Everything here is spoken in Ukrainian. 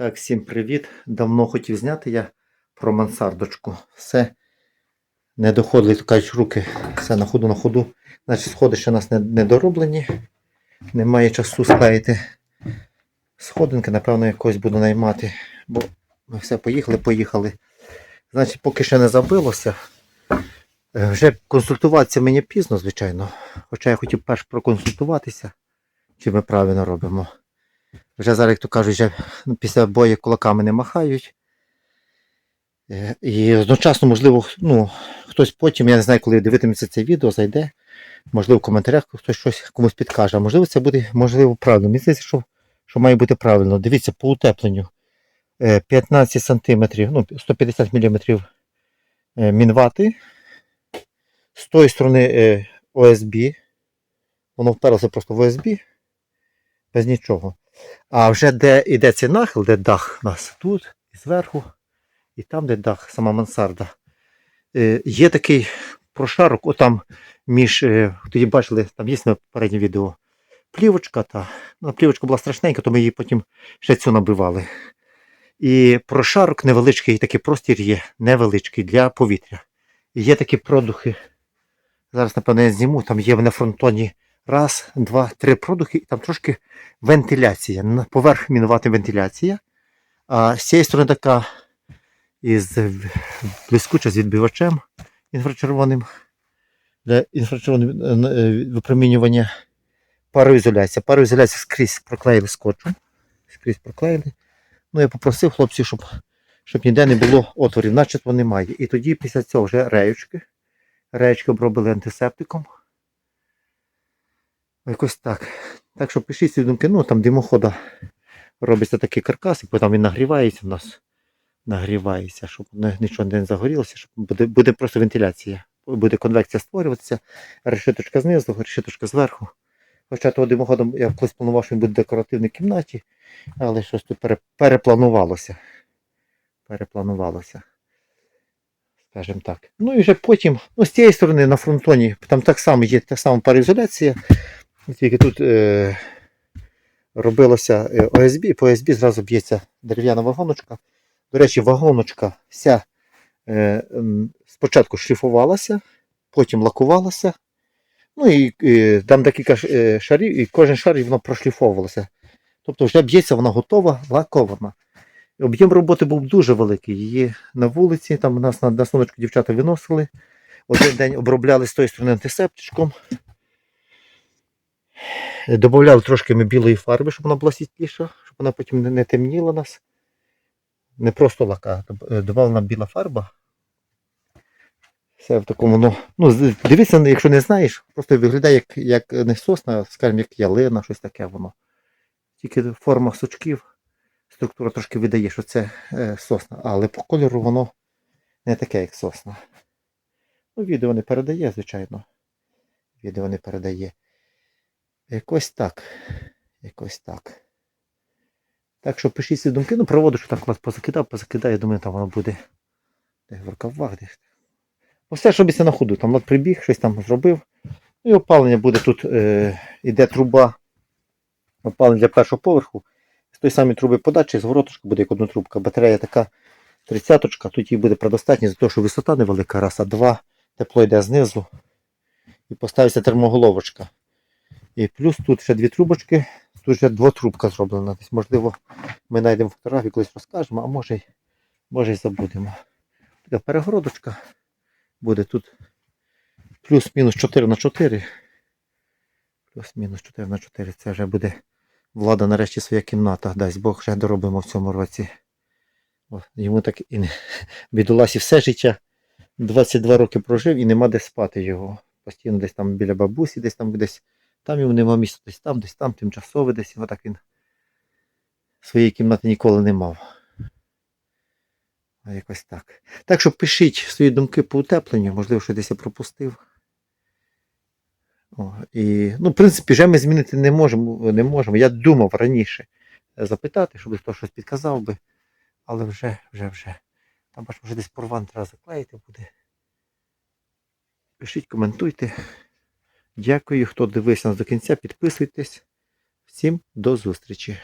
Так, всім привіт. Давно хотів зняти я про мансардочку. Все не доходили, то кажуть, руки, все на ходу на ходу. Значить, сходи ще у нас не, дороблені. Немає часу склеїти сходинки, напевно, якось буду наймати. Бо ми все поїхали, поїхали. Значить, поки ще не забилося. Е, Вже консультуватися мені пізно, звичайно. Хоча я хотів перш проконсультуватися, чи ми правильно робимо. Вже зараз, як то кажуть, вже після бою кулаками не махають. Е, І одночасно, можливо, ну, хтось потім, я не знаю, коли дивитиметься це відео, зайде. Можливо, в коментарях хтось щось комусь підкаже. А можливо, це буде можливо правильно. Мені здається, що, що має бути правильно. Дивіться, по утепленню е, 15 см, ну, 150 мм мінвати. З тої сторони е, ОСБ. Воно вперлося просто в ОСБ. Без нічого. А вже де йде цей нахил, де дах у нас тут, і зверху, і там, де дах, сама мансарда. Е, є такий прошарок, отам між, е, тоді бачили, там є на переднє відео, плівочка. Та, ну, плівочка була страшненька, то ми її потім ще цю набивали. І прошарок невеличкий, такий простір є, невеличкий для повітря. І є такі продухи. Зараз, напевно, я зніму, там є на фронтоні раз, два, три продухи, і там трошки вентиляція. Поверх мінувати вентиляція. А з цієї сторони така із блискуча з відбивачем інфрачервоним для інфрачервоного е, випромінювання пароізоляція. Пароізоляція скрізь проклеїли скотчем. Скрізь проклеїли. Ну, я попросив хлопців, щоб, щоб ніде не було отворів, начебто немає. І тоді після цього вже реючки. Реючки обробили антисептиком. Якось так. Так що пишіть свої думки, ну там димохода робиться такий каркас, і потім він нагрівається в нас. Нагрівається, щоб нічого не загорілося, щоб буде, буде просто вентиляція. Буде конвекція створюватися, решеточка знизу, решеточка зверху. Хоча того димоходом я колись планував, що він буде в декоративній кімнаті, але щось тут пере- перепланувалося. Перепланувалося. Скажімо так. Ну і вже потім, ну з цієї сторони на фронтоні, там так само є та сама пароізоляція. Тільки тут е, робилося е, ОСБ, по ОСБ зразу б'ється дерев'яна вагоночка. До речі, вагоночка вся е, спочатку шліфувалася, потім лакувалася. Ну і е, там декілька е, шарів, і кожен шар воно прошліфовувалося. Тобто вже б'ється, вона готова, лакована. Об'єм роботи був дуже великий. Її на вулиці, там нас на, на сонечку дівчата виносили. Один день обробляли з тої сторони антисептичком. Добавляли трошки ми білої фарби, щоб вона була світліша, щоб вона потім не, темніла нас. Не просто лака, доб- додавана біла фарба. Все в такому, ну, ну з- дивися, якщо не знаєш, просто виглядає як, як не сосна, скажімо, як ялина, щось таке воно. Тільки форма сучків, структура трошки видає, що це е, сосна, але по кольору воно не таке, як сосна. Ну, відео не передає, звичайно. Відео не передає. Якось так. Якось так. Так що пишіть свої думки. Ну, проводу, що так вас позакидав, позакидав, я думаю, там воно буде де в рукавах десь. Все, що на ходу. Там от прибіг, щось там зробив. Ну і опалення буде тут, е, іде труба. Опалення для першого поверху. З тої самої труби подачі, зворотушка буде як одна трубка. Батарея така 30-ка, тут їй буде предостатньо, за того, що висота невелика, раз, а два, тепло йде знизу. І поставиться термоголовочка. І плюс тут ще дві трубочки, тут ще двотрубка зроблена. Десь, можливо, ми знайдемо фотографію, колись розкажемо, а може, й- може й забудемо. Така перегородочка буде тут плюс-мінус 4 на 4. Плюс-мінус 4 на 4. Це вже буде влада нарешті своя кімната. Дасть Бог ще доробимо в цьому році. Йому так і не бідоласі все життя. 22 роки прожив і нема де спати його. Постійно десь там біля бабусі, десь там десь. Там йому нема місця, десь там, десь там, тимчасове десь. Отак він своєї кімнати ніколи не мав. Якось так. Так що пишіть свої думки по утепленню, можливо, що десь я пропустив. О, і, ну, в принципі, вже ми змінити не можемо. не можемо. Я думав раніше запитати, щоб хто щось підказав би. Але вже, вже, вже. Там бачимо, вже десь порван треба заклеїти буде. Пишіть, коментуйте. Дякую, хто дивився нас до кінця. Підписуйтесь. Всім до зустрічі!